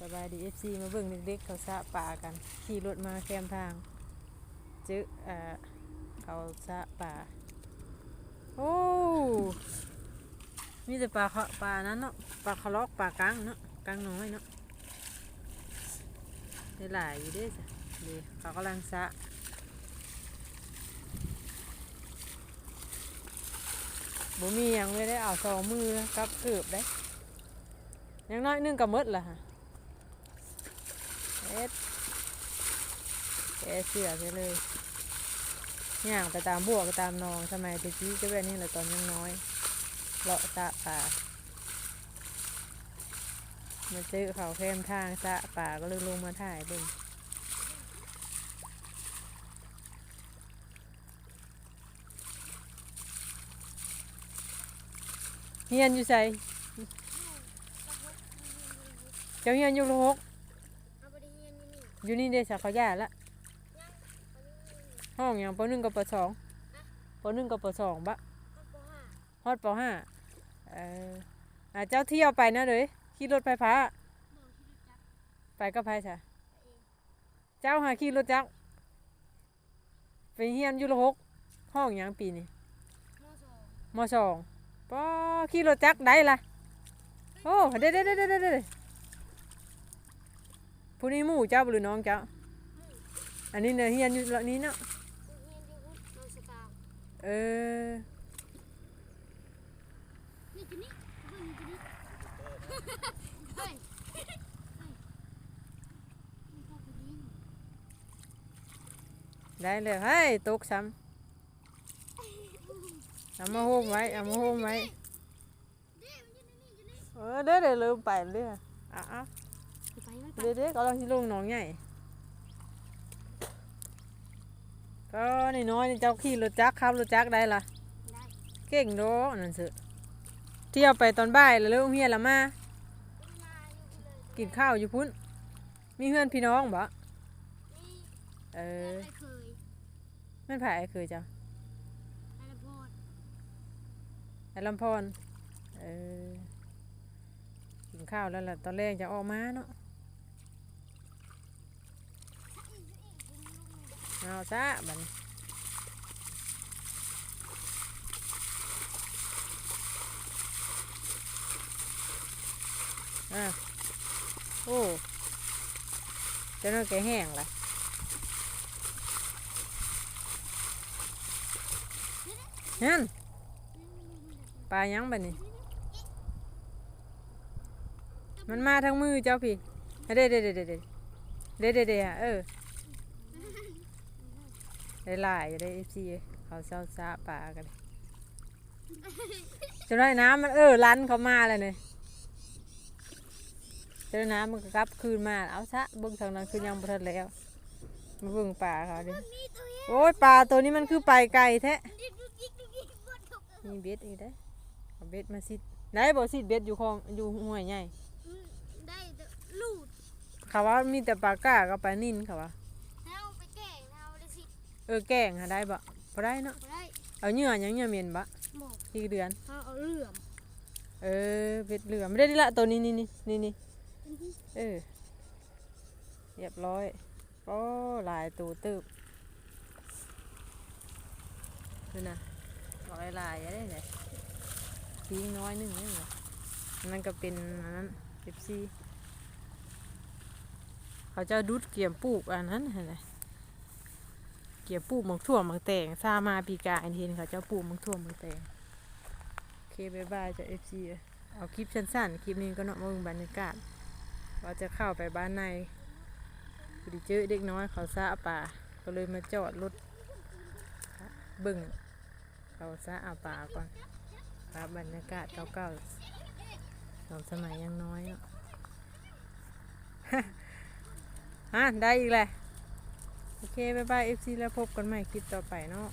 สบายดีเอฟซีมาเบิ่งเด็กๆเขาสะป่ากัน ขี่รถมาแคมทางเจอเอ่อเขาสะป่า โอ้ มีแต่ปลาเขาปลานั้นเนาะ ปลาคาลอกปลากังเนาะกังน้อยเนาะได้หลายอยู่เด้จ้ะดีเขากำลังสะบ่มีหยังเลยได้เอาสองมือกับเกือบได้ยังน้อยนึงก็หมดละฮะ เอ็ดแกเสือไปเลยย่างไปตามบวกไปตามนองสมัยตะกี้ก็แบบนี้แหละตอนยังน้อยเลาะสะป่ามาเจอเขาแคมทางสะป่าก็เลยลงมาถ่ายเบิ่งเฮียนอยู่ใส่เจ้าเฮียนอยู่โลก เอาไปเรียนนี่นี่ อยู่นี่เด้สาเขาย่าละห้องอย่างปหนึ่งกับปสองปหนึ่งกับปสองบะเอาปห้าฮอดปห้าเอออาเจ้าเที่ยวไปนะเลยขี่รถไฟฟ้าบอกที่รู้จักไปกับไผจ้ะเจ้าหาขี่รถจักรไปเฮียนอยู่ละหกห้องอย่างปีนี้มสองมสองปอขี่รถจักรได้ละโอ้เด้เด้เด้เด้เด้เด้ ผู้นี้หมู่เจ้าหรือน้องเจ้า อันนี้เนี่ยเฮียนอยู่หล่านี้เนาะ เออ ได้เลยเฮ้ยตกซ้ำเอามาโฮมไว้เอามาโฮมไว้ เออได้เลยลืมไปเลยอะอะ เดี๋ยวเดี๋ยวก็ลองที่ลงหนองใหญ่ก็นี่น้อยนี่เจ้าขี่รถจักรขับรถจักรได้ล่ะได้เก่งโดนั่นสิเที่ยวไปตอนบ่ายแล้วเริ่มเฮียนละมากูมาอยู่เลยกินข้าวอยู่พุ่นมีเพื่อนพี่น้องบ่นี่เออไม่เคยแม่นไผ่เคยจ้ะนายพรไอ้ลำพรเออกินข้าวแล้วล่ะตอนแรกจะออกมาเนาะ เอาซะมันอะโอ้จะน้อแกแห้งละนั่นปลายังแบบนี้มันมาทั้งมือเจ้าพี่เด็ดเด็ดเด็ดเด็ดเด็ดเด็ดเออ หลายอยู่ได้เอฟซีเขาเศร้าซาปลากันจนได้น้ำมันเออลันเขามาเลยเนี่ยจนน้ำมันก็กลับคืนมาเอาซะเบิ่งทางนั้นคือยังบ่ทันแล้วมาเบิ่งปลาเขาดินี่ตัวเองโอ้ยปลาตัวนี้มันคือไปไกลแท้ดิ๊กดิ๊กดิ๊กดิ๊กบนตกเออมีเบ็ดอีกได้อเอาเบ็ดมาสิได้บ่สิเบ็ดอยู่คลองอยู่ห้วยใหญ่อืมได้แต่ลูดเขาว่ามีแต่ปลาก้ากับปลานิ่นเขาว่า แล้วไปแกล้งเอาได้สิ เออแกงหาได้บ่บ่ได้เนาะบ่ได้เอาเหยื่อหยังเหยื่อเมียนบ่หมอกอีกเดือน เขาเอาเหลื่อมเออเบ็ดเหลือไม่ได้ละตัวนี้นี่นี่นี่นี่เออเรียบร้อยโอ้หลายตัวตึบนี่นะบอกหลายๆอะไรเนี่ยปีงน้อยหนึ่งนี่เหรอนั่นก็เป็นอันนั้นเอฟซีเขาจะดุดเกี่ยมปลูกอันนั้นเห็นไหม เกี่ยมปลูกมังทั่วมังแตงซามาปีกาอันเห็นเขาเจ้าปูมังทั่วมังแตงโอเคบายบายจากเอฟซีเอาคลิปสั้นๆคลิปนี้ก็เนาะมาเบิ่งบรรยากาศว่าจะเข้าไปบ้านในพอดีเจอเด็กน้อยเขาซะป่า ก็เลยมาจอดรถบิ่งเขาซะอาป่าก่อนครับบรรยากาศเก่าๆตอนสมัยยังน้อยเนาะฮะได้อีกแหละ โอเค บ๊ายบาย FC แล้วพบกันใหม่คลิปต่อไปเนาะ